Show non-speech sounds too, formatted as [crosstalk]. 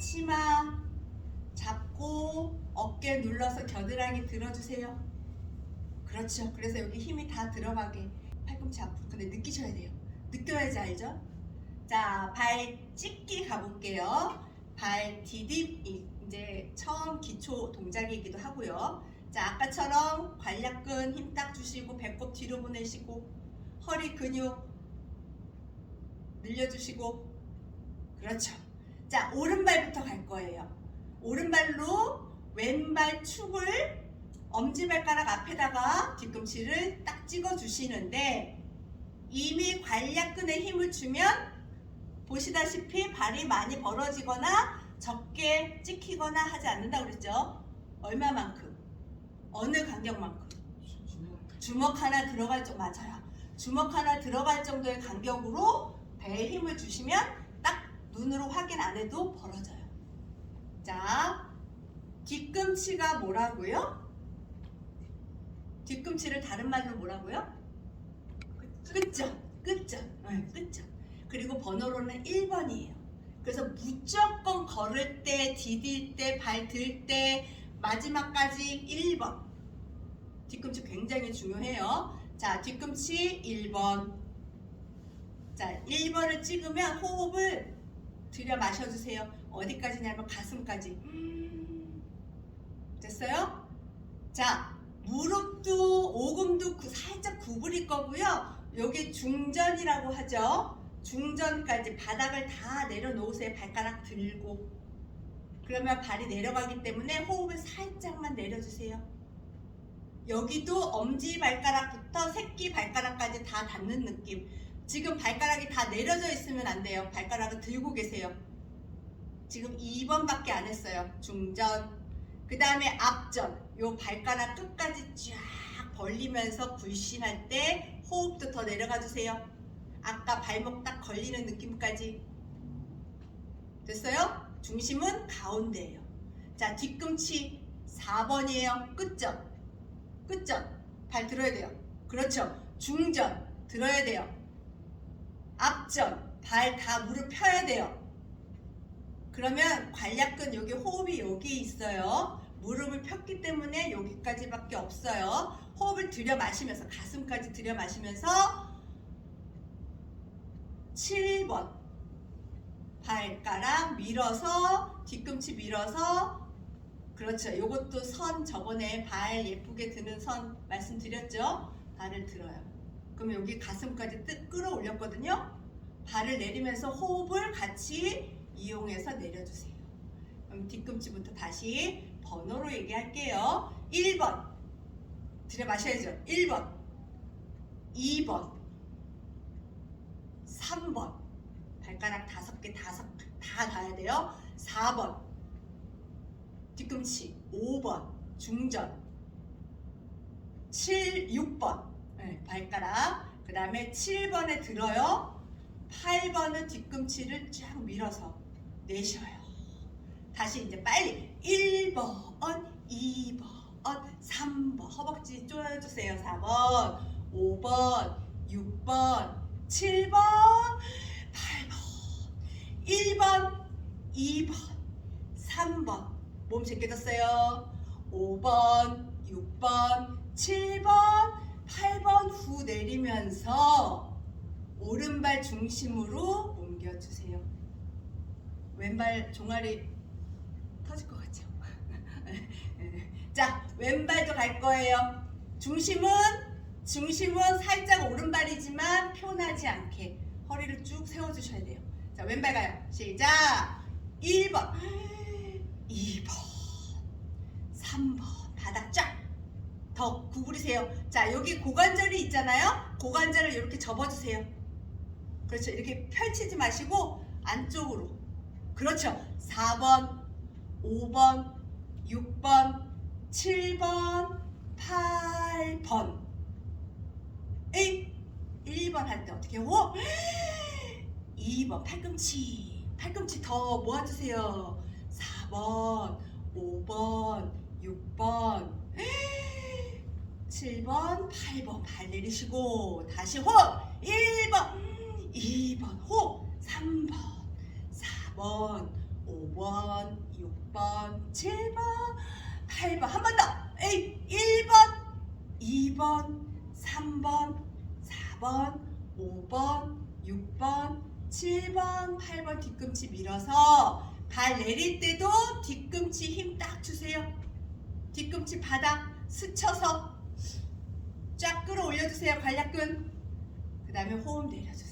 치마 잡고 어깨 눌러서 겨드랑이 들어주세요. 그렇죠. 그래서 여기 힘이 다 들어가게 팔꿈치 앞으로. 근데 느끼셔야 돼요. 느껴야지 알죠? 자, 발 찢기 가볼게요. 발 디딥 이- 이제 처음 기초 동작이기도 하고요. 자, 아까처럼 관략근 힘 딱 주시고 배꼽 뒤로 보내시고 허리 근육 늘려주시고 그렇죠. 자, 오른발부터 갈 거예요. 오른발로 왼발 축을 엄지발가락 앞에다가 뒤꿈치를 딱 찍어 주시는데 이미 관략근에 힘을 주면 보시다시피 발이 많이 벌어지거나 적게 찍히거나 하지 않는다고 그랬죠? 얼마만큼? 어느 간격만큼? 주먹 하나 들어갈 정도 맞아요. 주먹 하나 들어갈 정도의 간격으로 배에 힘을 주시면 딱 눈으로 확인 안 해도 벌어져요. 자, 뒤꿈치가 뭐라고요? 뒤꿈치를 다른 말로 뭐라고요? 끝점, 끝점, 네, 끝점. 그리고 번호로는 1번이에요. 그래서 무조건 걸을 때, 디딜 때, 발 들 때, 마지막까지 1번. 뒤꿈치 굉장히 중요해요. 자, 뒤꿈치 1번. 자, 1번을 찍으면 호흡을 들여 마셔주세요. 어디까지냐면 가슴까지. 음. 됐어요? 자, 무릎도 오금도 구- 살짝 구부릴 거고요. 여기 중전이라고 하죠. 중전까지 바닥을 다 내려놓으세요. 발가락 들고. 그러면 발이 내려가기 때문에 호흡을 살짝만 내려주세요. 여기도 엄지 발가락부터 새끼 발가락까지 다 닿는 느낌. 지금 발가락이 다 내려져 있으면 안 돼요. 발가락을 들고 계세요. 지금 2번밖에 안 했어요. 중전. 그 다음에 앞전. 요 발가락 끝까지 쫙 벌리면서 굴신할 때 호흡도 더 내려가 주세요. 아까 발목 딱 걸리는 느낌까지. 됐어요? 중심은 가운데예요. 자, 뒤꿈치 4번이에요. 끝점. 끝점. 발 들어야 돼요. 그렇죠. 중전. 들어야 돼요. 앞전. 발 다 무릎 펴야 돼요. 그러면 관략근 여기 호흡이 여기 있어요. 무릎을 폈기 때문에 여기까지밖에 없어요. 호흡을 들여 마시면서 가슴까지 들여 마시면서 7번 발가락 밀어서 뒤꿈치 밀어서 그렇죠. 요것도 선 저번에 발 예쁘게 드는 선 말씀드렸죠. 발을 들어요. 그럼 여기 가슴까지 뜨 끌어올렸거든요. 발을 내리면서 호흡을 같이 이용해서 내려주세요. 그럼 뒤꿈치부터 다시 번호로 얘기할게요. 1번 들여 마셔야죠. 1번 2번 3번 발가락 다섯 개 다섯 다 닿아야 돼요. 4번 뒤꿈치 5번 중전 7, 6번 네, 발가락 그 다음에 7번에 들어요. 8번은 뒤꿈치를 쫙 밀어서 내셔요. 다시 이제 빨리 1번, 2번, 3번 허벅지 조여주세요. 4번, 5번, 6번, 7번, 8번, 1번, 2번, 3번 몸 제껴졌어요. 5번, 6번, 7번, 8번 후 내리면서 오른발 중심으로 옮겨주세요. 왼발 종아리 터질 것 같죠? [laughs] 자, 왼발도 갈 거예요. 중심은 중심은 살짝 오른발이지만 편하지 않게 허리를 쭉 세워주셔야 돼요. 자, 왼발 가요. 시작. 1번, 2번, 3번 바닥 쫙. 더 구부리세요. 자, 여기 고관절이 있잖아요. 고관절을 이렇게 접어주세요. 그렇죠. 이렇게 펼치지 마시고 안쪽으로. 그렇죠. 4번, 5번, 6번, 7번, 8번. 에이, 1번 할 때 어떻게 호흡? 2번 [gasps] 팔꿈치. 팔꿈치 더 모아주세요. 4번, 5번, 6번, 7번, 8번 발 내리시고 다시 호흡 1번, 2번 호흡 3번, 4번, 5번, 6번, 7번, 8번. 한 번 더. 에이, 1번, 2번, 3번, 4번, 5번, 6번, 7번, 8번 뒤꿈치 밀어서 발 내릴 때도 뒤꿈치 힘 딱 주세요. 뒤꿈치 바닥 스쳐서 쫙 끌어올려주세요. 관략근. 그 다음에 호흡 내려주세요.